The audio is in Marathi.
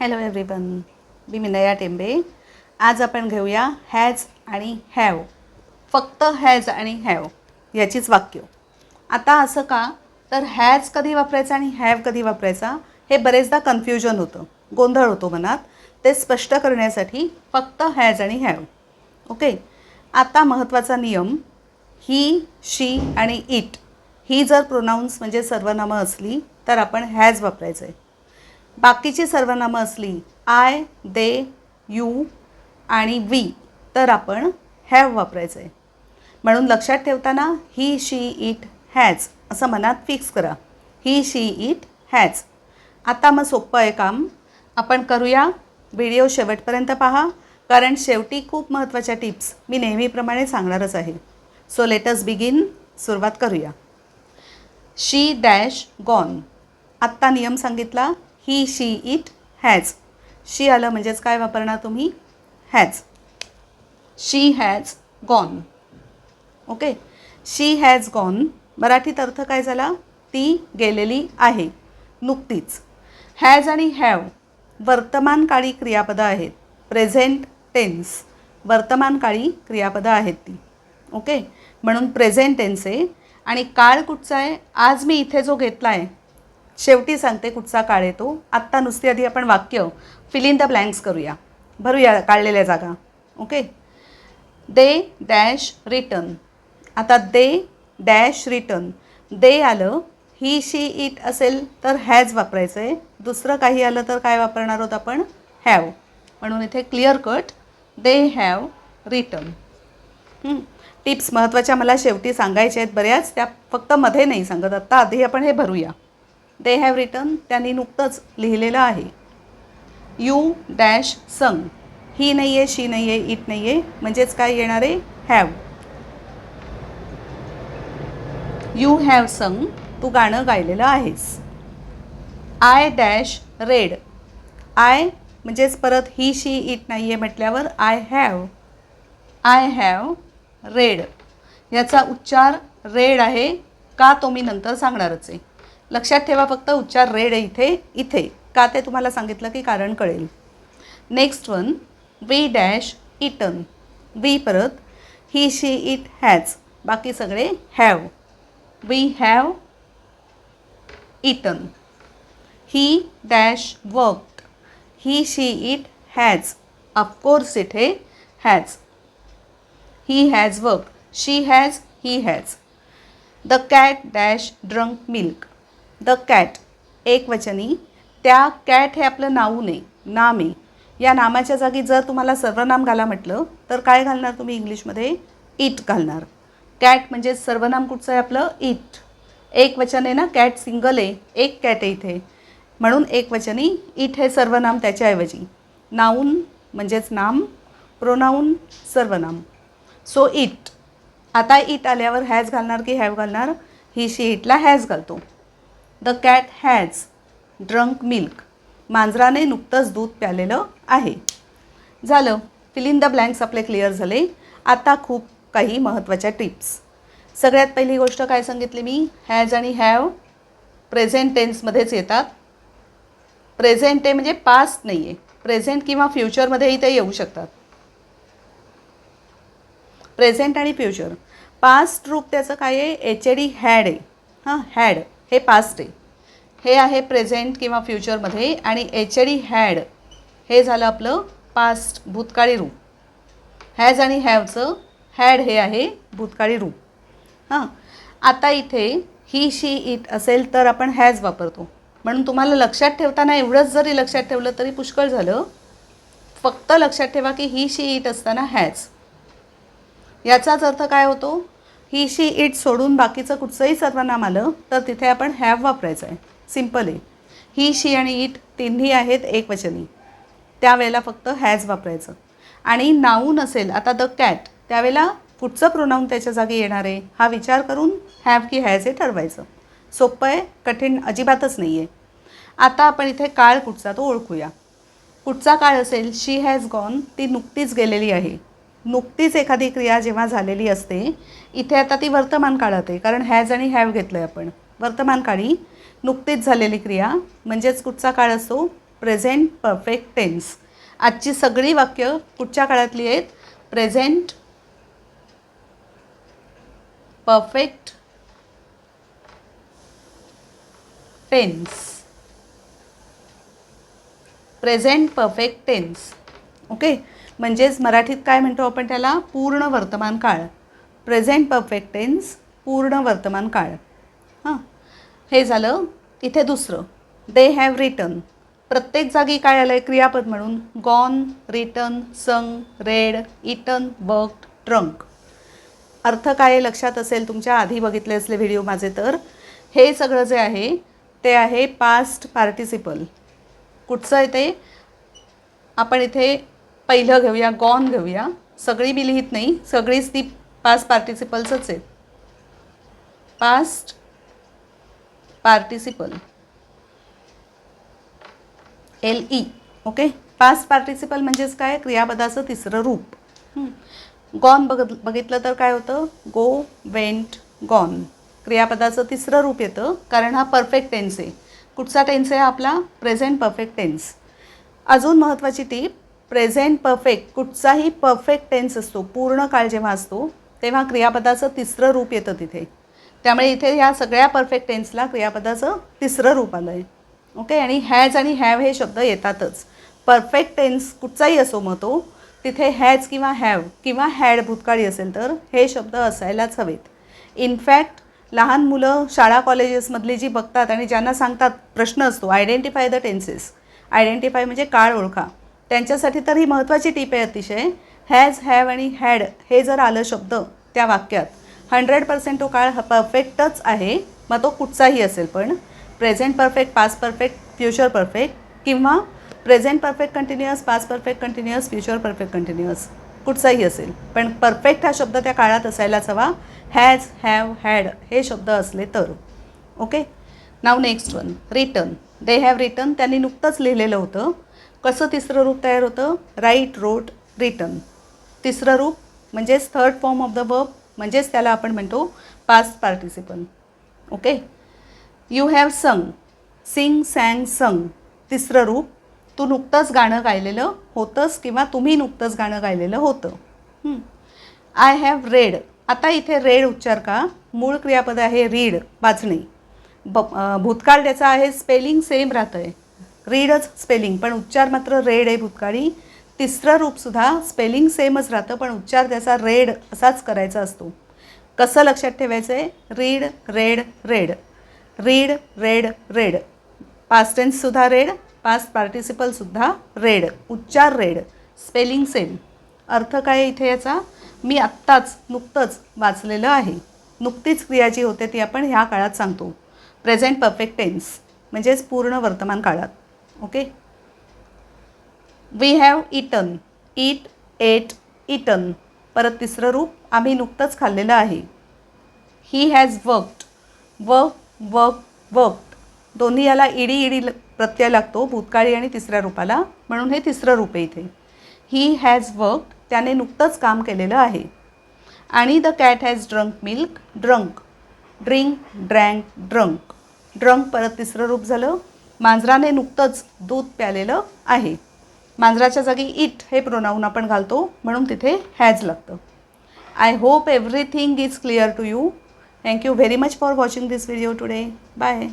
हॅलो एव्हरीवन मी मिनया टेंबे. आज आपण घेऊया हॅज आणि हॅव फक्त हॅज आणि हॅव याचीच वाक्य. आता असं का? तर हॅज कधी वापरायचा आणि हॅव कधी वापरायचा? हे बरेचदा कन्फ्युजन होतं. गोंधळ होतो मनात. ते स्पष्ट करण्यासाठी फक्त हॅज आणि हॅव ओके आता महत्त्वाचा नियम. ही शी आणि इट ही जर प्रोनाऊन्स म्हणजे सर्वनामं असली तर आपण हॅज वापरायचं आहे बाकीची सर्वनामं असली आय दे यू आणि वी तर आपण हॅव वापरायचं आहे म्हणून लक्षात ठेवताना ही शी इट हॅज असं मनात फिक्स करा. ही शी इट हॅज आता मग सोपं आहे काम. आपण करूया. व्हिडिओ शेवटपर्यंत पहा. कारण शेवटी खूप महत्त्वाच्या टिप्स मी नेहमीप्रमाणे सांगणारच आहे. सो लेटस बिगिन सुरुवात करूया. शी डॅश गॉन आत्ता नियम सांगितला. ही शी इट हॅज शी आलं म्हणजेच काय वापरणार तुम्ही? Has she has gone okay she has gone मराठीत अर्थ काय झाला? ती गेलेली आहे. नुकतीच. हॅज आणि हॅव वर्तमानकाळी क्रियापदं आहेत. प्रेझेंट टेन्स वर्तमानकाळी क्रियापदं आहेत ती. ओके म्हणून प्रेझेंट टेन्स आहे. आणि काळ कुठचा आहे? आज मी इथे जो घेतला आहे शेवटी सांगते कुठचा काळ येतो आत्ता नुसती आधी आपण वाक्य फिल इन द ब्लँक्स करूया. भरूया काढलेल्या जागा. ओके दे डॅश रिटर्न आता दे डॅश रिटर्न दे आलं ही शी इट असेल तर हॅज वापरायचं आहे दुसरं काही आलं तर काय वापरणार आहोत आपण? हॅव म्हणून इथे clear cut they have written tips महत्त्वाच्या मला शेवटी सांगायच्या आहेत बऱ्याच. त्या फक्त मध्ये नाही सांगत. आत्ता आधी आपण हे भरूया. दे हॅव रिटर्न त्यांनी नुकतंच लिहिलेलं आहे. यू डॅश संग ही नाही आहे शी नाही आहे इट नाही आहे म्हणजेच काय येणार आहे? हॅव यू हॅव संग तू गाणं गायलेलं आहेस. आय डॅश रेड आय म्हणजेच परत ही शी इट नाही आहे म्हटल्यावर I have I have read याचा उच्चार रेड आहे. का तो मी नंतर सांगणारच आहे. लक्षात ठेवा फक्त उच्चार रेड आहे इथे इथे. का ते तुम्हाला सांगितलं की कारण कळेल. Next one we dash eaten we परत ही शी इट हॅज बाकी सगळे have we have eaten he dash work he she it has of course इथे has he has work she has he has the cat dash drunk milk the cat एक वचनी. त्या कॅट हे आपलं नाव आहे नाम आहे. या नामाच्या जागी जर तुम्हाला सर्वनाम घाला म्हटलं तर काय घालणार तुम्ही इंग्लिशमध्ये? इट घालणार. कॅट म्हणजे सर्वनाम कुठचं आहे आपलं? इट. एक वचन आहे ना कॅट सिंगल आहे एक कॅट आहे इथे. म्हणून एक वचनी इट हे सर्वनाम त्याच्याऐवजी. नाऊन म्हणजेच नाम प्रोनाऊन सर्वनाम. So it. आता इट आल्यावर हॅज घालणार की हॅव घालणार? ही शी इटला हॅज घालतो. The cat has drunk milk मांजराने नुकतंच दूध प्यालेलं आहे. झालं. फिल इन द ब्लँक्स आपले क्लिअर झाले. आता खूप काही महत्त्वाच्या टिप्स सगळ्यात पहिली गोष्ट काय सांगितली मी? हॅज आणि हॅव प्रेझेंट टेन्समध्येच येतात. प्रेझेंट आहे म्हणजे पास्ट नाही आहे प्रेझेंट किंवा फ्युचरमध्येही ते येऊ शकतात. प्रेझेंट आणि फ्युचर पास्ट रूप त्याचं काय आहे? एच ए डी हॅड आहे. हां हॅड हे पास्ट आहे. हे आहे प्रेझेंट किंवा फ्युचरमध्ये आणि एच ए डी हॅड हे झालं आपलं पास्ट भूतकाळी रूप. हॅज आणि हॅवचं हॅड हे आहे भूतकाळी रूप. हां. आता इथे ही शी इट असेल तर आपण हॅज वापरतो. म्हणून तुम्हाला लक्षात ठेवताना एवढंच जरी लक्षात ठेवलं तरी पुष्कळ झालं. फक्त लक्षात ठेवा की ही शी इट असताना हॅज याचाच अर्थ काय होतो? ही शी इट सोडून बाकीचं कुठचंही सर्वनाम आलं तर तिथे आपण हॅव वापरायचं आहे. सिंपल आहे. ही शी आणि इट तिन्ही आहेत एक वचनी त्यावेळेला फक्त हॅज वापरायचं. आणि नाऊन असेल आता द कॅट त्यावेळेला कुठचं प्रोनाऊन त्याच्या जागी येणार आहे. हा विचार करून हॅव की हॅज हे ठरवायचं. सोपं आहे कठीण अजिबातच नाही आहे आता आपण इथे काळ कुठचा तो ओळखूया. कुठचा काळ असेल शी हॅज गॉन ती नुकतीच गेलेली आहे. नुकतीच एखादी क्रिया जेव्हा झालेली असते इथे आता ती वर्तमान काळात आहे. कारण हॅज आणि हॅव घेतलं आहे आपण. वर्तमान काळी नुकतीच झालेली क्रिया म्हणजेच कुठचा काळ असतो प्रेझेंट परफेक्ट टेन्स आजची सगळी वाक्य कुठच्या काळातली आहेत? Present perfect tense present perfect tense okay म्हणजेच मराठीत काय म्हणतो आपण त्याला? पूर्ण वर्तमान काळ. प्रेझेंट परफेक्ट टेन्स पूर्ण वर्तमान काळ. हां. हे झालं. इथे दुसरं. दे हॅव रिटन प्रत्येक जागी काय आलं आहे क्रियापद म्हणून. Gone written sung read eaten worked drunk अर्थ काय लक्षात असेल तुमच्या? आधी बघितले असले व्हिडिओ माझे तर. हे सगळं जे आहे ते आहे पास्ट पार्टिसिपल कुठचं आहे ते? आपण इथे पहिलं घेऊया गॉन घेऊया. सगळी मी लिहित नाही सगळीच ती पास्ट पार्टिसिपल्सच आहेत. Past participle L E okay past participle म्हणजेच काय? क्रियापदाचं तिसरं रूप. गॉन बघ बघितलं तर काय होतं? गो वेंट गॉन क्रियापदाचं तिसरं रूप येतं कारण हा परफेक्ट टेन्स आहे. कुठचा टेन्स आहे? आपला प्रेझेंट परफेक्ट टेन्स अजून महत्त्वाची टीप प्रेझेंट परफेक्ट कुठचाही परफेक्ट टेन्स असतो पूर्ण काळ जेव्हा असतो तेव्हा क्रियापदाचं तिसरं रूप येतं तिथे. त्यामुळे इथे ह्या सगळ्या परफेक्ट टेन्सला क्रियापदाचं तिसरं रूप आलं आहे ओके आणि हॅज आणि हॅव हे शब्द येतातच. परफेक्ट टेन्स कुठचाही असो मग तो तिथे हॅज किंवा हॅव किंवा हॅड भूतकाळी असेल तर हे शब्द असायलाच हवेत. इनफॅक्ट लहान मुलं शाळा कॉलेजेसमधली जी बघतात आणि ज्यांना सांगतात प्रश्न असतो आयडेंटिफाय द टेन्सेस आयडेंटिफाय म्हणजे काळ ओळखा. त्यांच्यासाठी तर ही महत्त्वाची टीप आहे अतिशय. हॅज हॅव आणि हॅड हे जर आलं शब्द त्या वाक्यात हंड्रेड पर्सेंट तो काळ परफेक्टच आहे मग तो कुठचाही असेल पण present perfect past perfect future perfect किंवा present perfect continuous past perfect continuous future perfect continuous कुठचाही असेल. पण परफेक्ट हा शब्द त्या काळात असायलाच हवा. हॅज हॅव हॅड हे शब्द असले तर. Okay now next one written they have written त्यांनी नुकतंच लिहिलेलं होतं. कसं तिसरं रूप तयार होतं? राईट रोट रिटर्न तिसरं रूप म्हणजेच third form of the verb म्हणजेच त्याला आपण म्हणतो past participle okay you have sung sing sang संग तिसरं रूप तू नुकतंच गाणं गायलेलं होतंस किंवा तुम्ही नुकतंच गाणं गायलेलं होतं. आय हॅव रेड आता इथे रेड उच्चार का? मूळ क्रियापद आहे रीड वाचणे. ब भूतकाळ त्याचा आहे स्पेलिंग सेम राहतं आहे रीडच स्पेलिंग पण उच्चार मात्र रेड आहे भूतकाळी. तिसरं रूपसुद्धा स्पेलिंग सेमच राहतं पण उच्चार त्याचा रेड असाच करायचा असतो. कसं लक्षात ठेवायचं आहे read read read read read read past टेन्ससुद्धा read past पार्टिसिपलसुद्धा रेड. उच्चार रेड स्पेलिंग सेम अर्थ काय इथे याचा? मी आत्ताच नुकतंच वाचलेलं आहे. नुकतीच क्रिया जी होते ती आपण ह्या काळात सांगतो. प्रेझेंट परफेक्ट टेन्स म्हणजेच पूर्ण वर्तमान काळात. Okay? We have eaten eat ate eaten परत तिसरं रूप आम्ही नुकतंच खाल्लेलं आहे. He has worked work work worked दोन्ही याला इडी इडी ल- प्रत्यय लागतो भूतकाळी आणि तिसऱ्या रूपाला. म्हणून हे तिसरं रूप आहे इथे. ही हॅज वर्कड त्याने नुकतंच काम केलेलं आहे. आणि the cat has drunk milk drunk drink drank drunk drunk परत तिसरं रूप झालं. मांजराने नुकतंच दूध प्यालेलं आहे. मांजराच्या जागी इट हे प्रोनाऊन आपण घालतो म्हणून तिथे हॅज लागतं. I hope everything is clear to you thank you very much for watching this video today bye